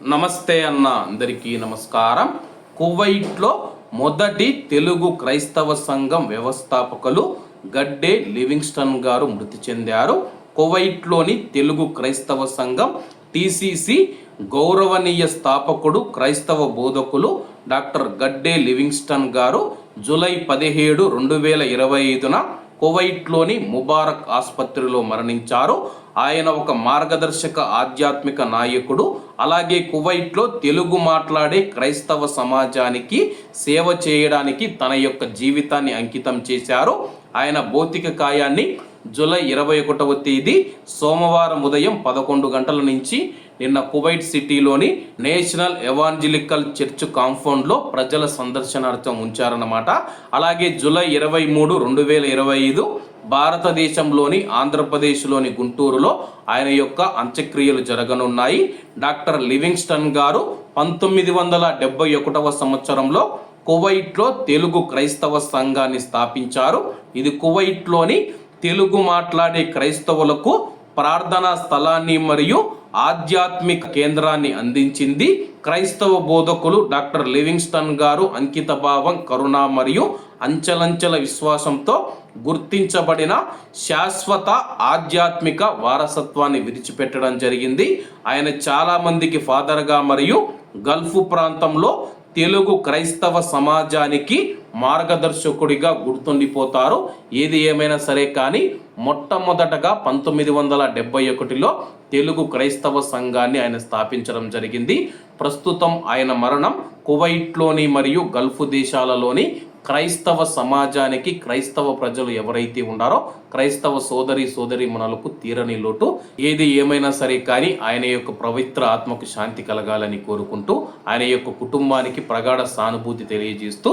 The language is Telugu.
నమస్తే అన్న అందరికీ నమస్కారం. కువైట్లో మొదటి తెలుగు క్రైస్తవ సంఘం వ్యవస్థాపకులు గడ్డే లివింగ్స్టన్ గారు మృతి చెందారు. కువైట్లోని తెలుగు క్రైస్తవ సంఘం టీసీసీ గౌరవనీయ స్థాపకుడు క్రైస్తవ బోధకులు డాక్టర్ గడ్డే లివింగ్స్టన్ గారు జూలై పదిహేడు రెండు వేల ఇరవై ఐదున కువైట్లోని ముబారక్ ఆసుపత్రిలో మరణించారు. ఆయన ఒక మార్గదర్శక ఆధ్యాత్మిక నాయకుడు. అలాగే కువైట్లో తెలుగు మాట్లాడే క్రైస్తవ సమాజానికి సేవ చేయడానికి తన యొక్క జీవితాన్ని అంకితం చేశారు. ఆయన భౌతిక కాయాన్ని జూలై ఇరవై ఒకటవ తేదీ సోమవారం ఉదయం పదకొండు గంటల నుంచి నిన్న కువైట్ సిటీలోని నేషనల్ ఎవాంజలికల్ చర్చ్ కాంపౌండ్లో ప్రజల సందర్శనార్థం ఉంచారన్నమాట. అలాగే జూలై ఇరవై మూడు రెండు వేల ఇరవై ఐదు భారతదేశంలోని ఆంధ్రప్రదేశ్లోని గుంటూరులో ఆయన యొక్క అంత్యక్రియలు జరగనున్నాయి. డాక్టర్ లివింగ్స్టన్ గారు పంతొమ్మిది వందల డెబ్బై ఒకటవ సంవత్సరంలో కువైట్లో తెలుగు క్రైస్తవ సంఘాన్ని స్థాపించారు. ఇది కువైట్లోని తెలుగు మాట్లాడే క్రైస్తవులకు ప్రార్థనా స్థలాన్ని మరియు ఆధ్యాత్మిక కేంద్రాన్ని అందించింది క్రైస్తవ బోధకులు డాక్టర్ లివింగ్స్టన్ గారు అంకిత భావం కరుణ మరియు అంచెలంచెల విశ్వాసంతో గుర్తించబడిన శాశ్వత ఆధ్యాత్మిక వారసత్వాన్ని విడిచిపెట్టడం జరిగింది. ఆయన చాలామందికి ఫాదర్గా మరియు గల్ఫ్ ప్రాంతంలో తెలుగు క్రైస్తవ సమాజానికి మార్గదర్శకుడిగా గుర్తుండిపోతారు. ఏది ఏమైనా సరే కానీ మొట్టమొదటగా పంతొమ్మిది వందల డెబ్బై ఒకటిలో తెలుగు క్రైస్తవ సంఘాన్ని ఆయన స్థాపించడం జరిగింది. ప్రస్తుతం ఆయన మరణం కువైట్లోని మరియు గల్ఫ్ దేశాలలోని క్రైస్తవ సమాజానికి క్రైస్తవ ప్రజలు ఎవరైతే ఉన్నారో క్రైస్తవ సోదరి సోదరి మనలకు తీరని లోటు. ఏది ఏమైనా సరే కానీ ఆయన యొక్క పవిత్ర ఆత్మకు శాంతి కలగాలని కోరుకుంటూ ఆయన యొక్క కుటుంబానికి ప్రగాఢ సానుభూతి తెలియజేస్తూ